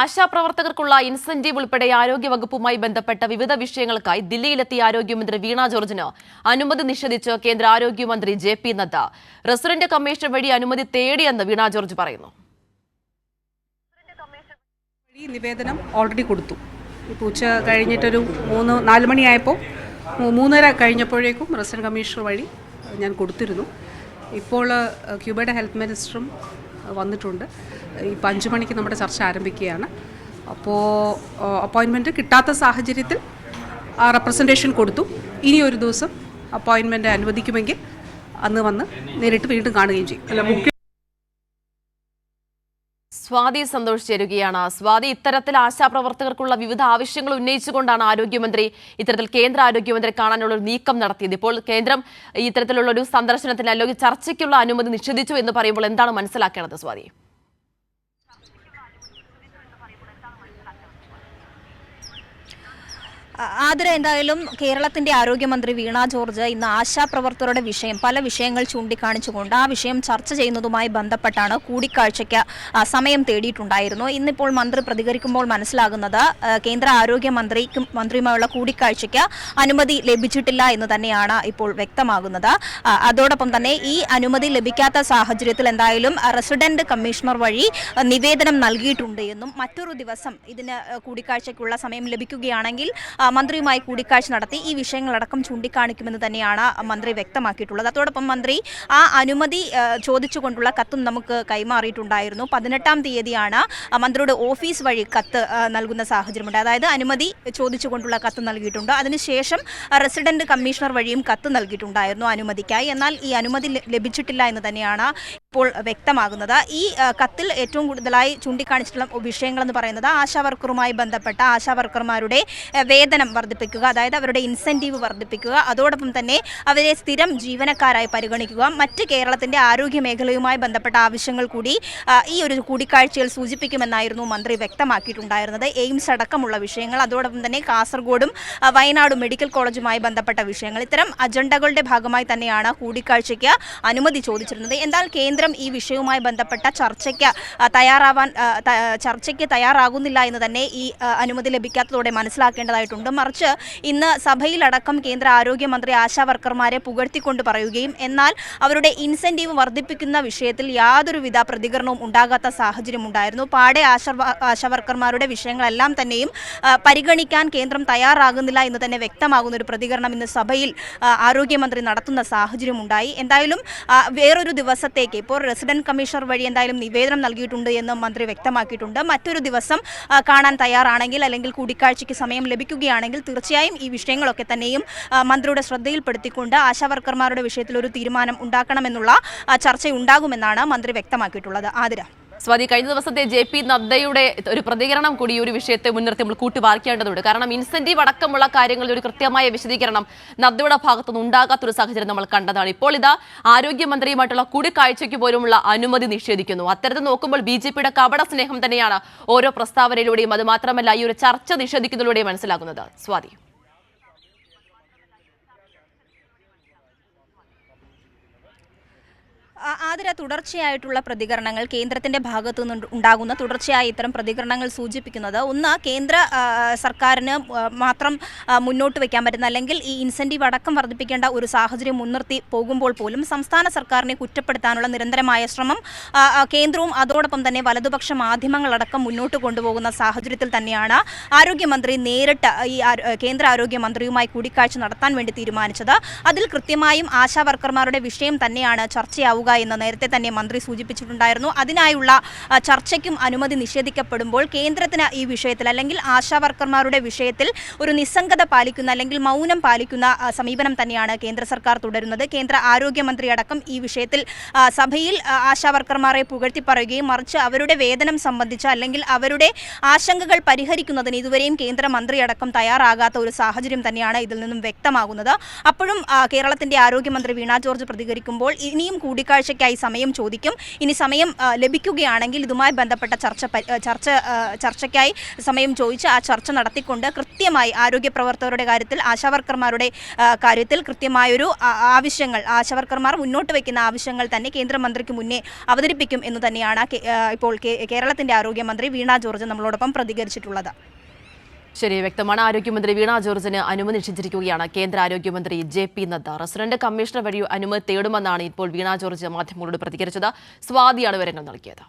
ആശാപ്രവർത്തകർക്കുള്ള incentive ഉൾപ്പെടെ ആരോഗ്യവകുപ്പുമായി ബന്ധപ്പെട്ട വിവിധ വിഷയങ്ങൾക്കായി ദില്ലിയിലെത്തിയ ആരോഗ്യമന്ത്രി വീണ ജോർജിന് അനുമതി നിഷേധിച്ച് കേന്ദ്ര ആരോഗ്യമന്ത്രി J P Nadda. Resident commission വഴി അനുമതി തേടിയെന്ന് വീണ ജോർജ് പറയുന്നു. നിവേദനം ഓൾറെഡി കൊടുത്തു. ഉച്ച കഴിഞ്ഞിട്ടൊരു മൂന്ന് നാല് മണിയായപ്പോൾ മൂന്നര കഴിഞ്ഞപ്പോഴേക്കും റെസിഡന്റ് കമ്മീഷണർ വഴി ഞാൻ കൊടുത്തിരുന്നു. ഇപ്പോൾ ക്യൂബയുടെ ഹെൽത്ത് മിനിസ്റ്ററും വന്നിട്ടുണ്ട്. ഇപ്പോൾ അഞ്ച് മണിക്ക് നമ്മുടെ ചർച്ച ആരംഭിക്കുകയാണ്. അപ്പോൾ അപ്പോയിൻമെന്റ് കിട്ടാത്ത സാഹചര്യത്തിൽ ആ റെപ്രസെന്റേഷൻ കൊടുത്തു. ഇനി ഒരു ദിവസം അപ്പോയിൻമെന്റ് അനുവദിക്കുമെങ്കിൽ അന്ന് വന്ന് നേരിട്ട് വീണ്ടും കാണുകയും ചെയ്യും. സ്വാതി സന്തോഷ് ചേരുകയാണ്. സ്വാതി ഇത്തരത്തിൽ ആശാപ്രവർത്തകർക്കുള്ള വിവിധ ആവശ്യങ്ങൾ ഉന്നയിച്ചുകൊണ്ടാണ് ആരോഗ്യമന്ത്രി ഇത്തരത്തിൽ കേന്ദ്ര ആരോഗ്യമന്ത്രി കാണാനുള്ള ഒരു നീക്കം നടത്തിയത്. ഇപ്പോൾ കേന്ദ്രം ഇത്തരത്തിലുള്ള ഒരു സന്ദർശനത്തിന് അല്ലെങ്കിൽ ചർച്ചയ്ക്കുള്ള അനുമതി നിഷേധിച്ചു എന്ന് പറയുമ്പോൾ എന്താണ് മനസ്സിലാക്കേണ്ടത് സ്വാതി? ആ- ആതിര എന്തായാലും കേരളത്തിന്റെ ആരോഗ്യമന്ത്രി വീണ ജോർജ് ഇന്ന് ആശാപ്രവർത്തകരുടെ വിഷയം പല വിഷയങ്ങൾ ചൂണ്ടിക്കാണിച്ചുകൊണ്ട് ആ വിഷയം ചർച്ച ചെയ്യുന്നതുമായി ബന്ധപ്പെട്ടാണ് കൂടിക്കാഴ്ചയ്ക്ക് സമയം തേടിയിട്ടുണ്ടായിരുന്നു. ഇന്നിപ്പോൾ മന്ത്രി പ്രതികരിക്കുമ്പോൾ മനസ്സിലാകുന്നത് കേന്ദ്ര ആരോഗ്യമന്ത്രിക്കും മന്ത്രിയുമായുള്ള കൂടിക്കാഴ്ചയ്ക്ക് അനുമതി ലഭിച്ചിട്ടില്ല എന്ന് തന്നെയാണ് ഇപ്പോൾ വ്യക്തമാകുന്നത്. അതോടൊപ്പം തന്നെ ഈ അനുമതി ലഭിക്കാത്ത സാഹചര്യത്തിൽ എന്തായാലും റെസിഡന്റ് കമ്മീഷണർ വഴി നിവേദനം നൽകിയിട്ടുണ്ട് എന്നും മറ്റൊരു ദിവസം ഇതിന് കൂടിക്കാഴ്ചയ്ക്കുള്ള സമയം ലഭിക്കുകയാണെങ്കിൽ മന്ത്രിയുമായി കൂടിക്കാഴ്ച നടത്തി ഈ വിഷയങ്ങളടക്കം ചൂണ്ടിക്കാണിക്കുമെന്ന് തന്നെയാണ് മന്ത്രി വ്യക്തമാക്കിയിട്ടുള്ളത്. അതോടൊപ്പം മന്ത്രി ആ അനുമതി ചോദിച്ചുകൊണ്ടുള്ള കത്തും നമുക്ക് കൈമാറിയിട്ടുണ്ടായിരുന്നു. പതിനെട്ടാം തീയതിയാണ് മന്ത്രിയുടെ ഓഫീസ് വഴി കത്ത് നൽകുന്ന സാഹചര്യമുണ്ട്. അതായത് അനുമതി ചോദിച്ചുകൊണ്ടുള്ള കത്ത് നൽകിയിട്ടുണ്ട്. അതിനുശേഷം റെസിഡന്റ് കമ്മീഷണർ വഴിയും കത്ത് നൽകിയിട്ടുണ്ടായിരുന്നു അനുമതിക്കായി. എന്നാൽ ഈ അനുമതി ലഭിച്ചിട്ടില്ല എന്ന് തന്നെയാണ് ഇപ്പോൾ വ്യക്തമാകുന്നത്. ഈ കത്തിൽ ഏറ്റവും കൂടുതലായി ചൂണ്ടിക്കാണിച്ചിട്ടുള്ള വിഷയങ്ങളെന്ന് പറയുന്നത് ആശാ വർക്കറുമായി ബന്ധപ്പെട്ട ആശാ വർക്കർമാരുടെ ആ, വേതനം വർദ്ധിപ്പിക്കുക അതായത് അവരുടെ ഇൻസെന്റീവ് വർദ്ധിപ്പിക്കുക അതോടൊപ്പം തന്നെ അവരെ സ്ഥിരം ജീവനക്കാരായി പരിഗണിക്കുക. മറ്റ് കേരളത്തിന്റെ ആരോഗ്യ മേഖലയുമായി ബന്ധപ്പെട്ട ആവശ്യങ്ങൾ കൂടി ഈ ഒരു കൂടിക്കാഴ്ചയിൽ സൂചിപ്പിക്കുമെന്നായിരുന്നു മന്ത്രി വ്യക്തമാക്കിയിട്ടുണ്ടായിരുന്നത്. എയിംസ് അടക്കമുള്ള വിഷയങ്ങൾ അതോടൊപ്പം തന്നെ കാസർഗോഡും വയനാട് മെഡിക്കൽ കോളേജുമായി ബന്ധപ്പെട്ട വിഷയങ്ങൾ. ഇത്തരം അജണ്ടകളുടെ ഭാഗമായി തന്നെയാണ് കൂടിക്കാഴ്ചയ്ക്ക് അനുമതി ചോദിച്ചിരുന്നത്. എന്നാൽ കേന്ദ്രം ഈ വിഷയവുമായി ബന്ധപ്പെട്ട ചർച്ചയ്ക്ക് തയ്യാറാവാൻ ചർച്ചയ്ക്ക് തയ്യാറാകുന്നില്ല എന്ന് തന്നെ ഈ അനുമതി ലഭിക്കാത്തതോടെ മനസ്സിലാക്കേണ്ടതായിട്ടുണ്ട്. മറിച്ച് ഇന്ന് സഭയിലടക്കം കേന്ദ്ര ആരോഗ്യമന്ത്രി ആശാ വർക്കർമാരെ പുകഴ്ത്തിക്കൊണ്ട് പറയുകയും എന്നാൽ അവരുടെ ഇൻസെന്റീവ് വർദ്ധിപ്പിക്കുന്ന വിഷയത്തിൽ യാതൊരുവിധ പ്രതികരണവും ഉണ്ടാകാത്ത സാഹചര്യം ഉണ്ടായിരുന്നു. പാടെ ആശാവർക്കർമാരുടെ ആശാ വർക്കർമാരുടെ വിഷയങ്ങളെല്ലാം തന്നെയും പരിഗണിക്കാൻ കേന്ദ്രം തയ്യാറാകുന്നില്ല എന്ന് തന്നെ വ്യക്തമാകുന്ന ഒരു പ്രതികരണം ഇന്ന് സഭയിൽ ആരോഗ്യമന്ത്രി നടത്തുന്ന സാഹചര്യം ഉണ്ടായി. എന്തായാലും വേറൊരു ദിവസത്തേക്ക് ഇപ്പോൾ റെസിഡന്റ് കമ്മീഷണർ വഴി എന്തായാലും നിവേദനം നൽകിയിട്ടുണ്ട് എന്ന് മന്ത്രി വ്യക്തമാക്കിയിട്ടുണ്ട്. മറ്റൊരു ദിവസം കാണാൻ തയ്യാറാണെങ്കിൽ അല്ലെങ്കിൽ കൂടിക്കാഴ്ചയ്ക്ക് സമയം ലഭിക്കുകയാണെങ്കിൽ തീർച്ചയായും ഈ വിഷയങ്ങളൊക്കെ തന്നെയും മന്ത്രിയുടെ ശ്രദ്ധയിൽപ്പെടുത്തിക്കൊണ്ട് ആശാവർക്കർമാരുടെ വിഷയത്തിൽ ഒരു തീരുമാനം ഉണ്ടാക്കണമെന്നുള്ള ചർച്ചയുണ്ടാകുമെന്നാണ് മന്ത്രി വ്യക്തമാക്കിയിട്ടുള്ളത്. ആതിര. സ്വാതി കഴിഞ്ഞ ദിവസത്തെ ജെ പി നദ്ദയുടെ ഒരു പ്രതികരണം കൂടി ഈ ഒരു വിഷയത്തെ മുൻനിർത്തി നമ്മൾ കൂട്ടി വായിക്കേണ്ടതുണ്ട് കാരണം ഇൻസെന്റീവ് അടക്കമുള്ള കാര്യങ്ങളിൽ ഒരു കൃത്യമായ വിശദീകരണം നദ്ദയുടെ ഭാഗത്തുനിന്ന് ഉണ്ടാകാത്തൊരു സാഹചര്യം നമ്മൾ കണ്ടതാണ്. ഇപ്പോൾ ഇതാ ആരോഗ്യമന്ത്രിയുമായിട്ടുള്ള കൂടിക്കാഴ്ചയ്ക്ക് പോലുമുള്ള അനുമതി നിഷേധിക്കുന്നു. അത്തരത്തിൽ നോക്കുമ്പോൾ ബി ജെ പിയുടെ കപട സ്നേഹം തന്നെയാണ് ഓരോ പ്രസ്താവനയിലൂടെയും അത് മാത്രമല്ല ഈ ഒരു ചർച്ച നിഷേധിക്കുന്നതിലൂടെയും മനസ്സിലാകുന്നത്. സ്വാതി. ആതിര തുടർച്ചയായിട്ടുള്ള പ്രതികരണങ്ങൾ കേന്ദ്രത്തിന്റെ ഭാഗത്തു നിന്ന് ഉണ്ടാകുന്ന തുടർച്ചയായ ഇത്തരം പ്രതികരണങ്ങൾ സൂചിപ്പിക്കുന്നത്. ഒന്ന് കേന്ദ്ര സർക്കാരിന് മാത്രം മുന്നോട്ട് വെക്കാൻ പറ്റുന്ന അല്ലെങ്കിൽ ഈ ഇൻസെന്റീവ് അടക്കം വർദ്ധിപ്പിക്കേണ്ട ഒരു സാഹചര്യം മുൻനിർത്തി പോകുമ്പോൾ പോലും സംസ്ഥാന സർക്കാരിനെ കുറ്റപ്പെടുത്താനുള്ള നിരന്തരമായ ശ്രമം കേന്ദ്രവും അതോടൊപ്പം തന്നെ വലതുപക്ഷ മാധ്യമങ്ങളടക്കം മുന്നോട്ട് കൊണ്ടുപോകുന്ന സാഹചര്യത്തിൽ തന്നെയാണ് ആരോഗ്യമന്ത്രി നേരിട്ട് ഈ കേന്ദ്ര ആരോഗ്യമന്ത്രിയുമായി കൂടിക്കാഴ്ച നടത്താൻ വേണ്ടി തീരുമാനിച്ചത്. അതിൽ കൃത്യമായും ആശാ വർക്കർമാരുടെ വിഷയം തന്നെയാണ് ചർച്ചയാവുക എന്ന് നേരത്തെ തന്നെ മന്ത്രി സൂചിപ്പിച്ചിട്ടുണ്ടായിരുന്നു. അതിനായുള്ള ചർച്ചയ്ക്കും അനുമതി നിഷേധിക്കപ്പെടുമ്പോൾ കേന്ദ്രത്തിന് ഈ വിഷയത്തിൽ അല്ലെങ്കിൽ ആശാവർക്കർമാരുടെ വിഷയത്തിൽ ഒരു നിസ്സംഗത പാലിക്കുന്ന അല്ലെങ്കിൽ മൗനം പാലിക്കുന്ന സമീപനം തന്നെയാണ് കേന്ദ്ര സർക്കാർ തുടരുന്നത്. കേന്ദ്ര ആരോഗ്യമന്ത്രി അടക്കം ഈ വിഷയത്തിൽ സഭയിൽ ആശാവർക്കർമാരെ വർക്കർമാരെ പുകഴ്ത്തി പറയുകയും മറിച്ച് അവരുടെ വേതനം സംബന്ധിച്ച് അല്ലെങ്കിൽ അവരുടെ ആശങ്കകൾ പരിഹരിക്കുന്നതിന് ഇതുവരെയും കേന്ദ്രമന്ത്രി അടക്കം തയ്യാറാകാത്ത ഒരു സാഹചര്യം തന്നെയാണ് ഇതിൽ നിന്നും വ്യക്തമാകുന്നത്. അപ്പോഴും കേരളത്തിന്റെ ആരോഗ്യമന്ത്രി വീണ ജോർജ് പ്രതികരിക്കുമ്പോൾ ഇനിയും കൂടിക്കാഴ്ച കൂടിക്കാഴ്ചയ്ക്കായി സമയം ചോദിക്കും. ഇനി സമയം ലഭിക്കുകയാണെങ്കിൽ ഇതുമായി ബന്ധപ്പെട്ട ചർച്ച ചർച്ച ചർച്ചയ്ക്കായി സമയം ചോദിച്ച് ആ ചർച്ച നടത്തിക്കൊണ്ട് കൃത്യമായി ആരോഗ്യ പ്രവർത്തകരുടെ കാര്യത്തിൽ ആശാവർക്കർമാരുടെ കാര്യത്തിൽ കൃത്യമായൊരു ആവശ്യങ്ങൾ ആശാവർക്കർമാർ മുന്നോട്ട് വയ്ക്കുന്ന ആവശ്യങ്ങൾ തന്നെ കേന്ദ്രമന്ത്രിക്ക് മുന്നേ അവതരിപ്പിക്കും എന്ന് തന്നെയാണ് ഇപ്പോൾ കേരളത്തിന്റെ ആരോഗ്യമന്ത്രി വീണ ജോർജ് നമ്മളോടൊപ്പം പ്രതികരിച്ചിട്ടുള്ളത്. ശരി വ്യക്തമാണ്. ആരോഗ്യമന്ത്രി വീണ ജോർജിന് അനുമതി നിശ്ചയിച്ചിരിക്കുകയാണ് കേന്ദ്ര ആരോഗ്യമന്ത്രി J P Nadda. Resident commissioner വഴി അനുമതി തേടുമെന്നാണ് ഇപ്പോൾ വീണ ജോർജ് മാധ്യമങ്ങളോട് പ്രതികരിച്ചത്. സ്വാതിയാണ് വിവരങ്ങൾ നൽകിയത്.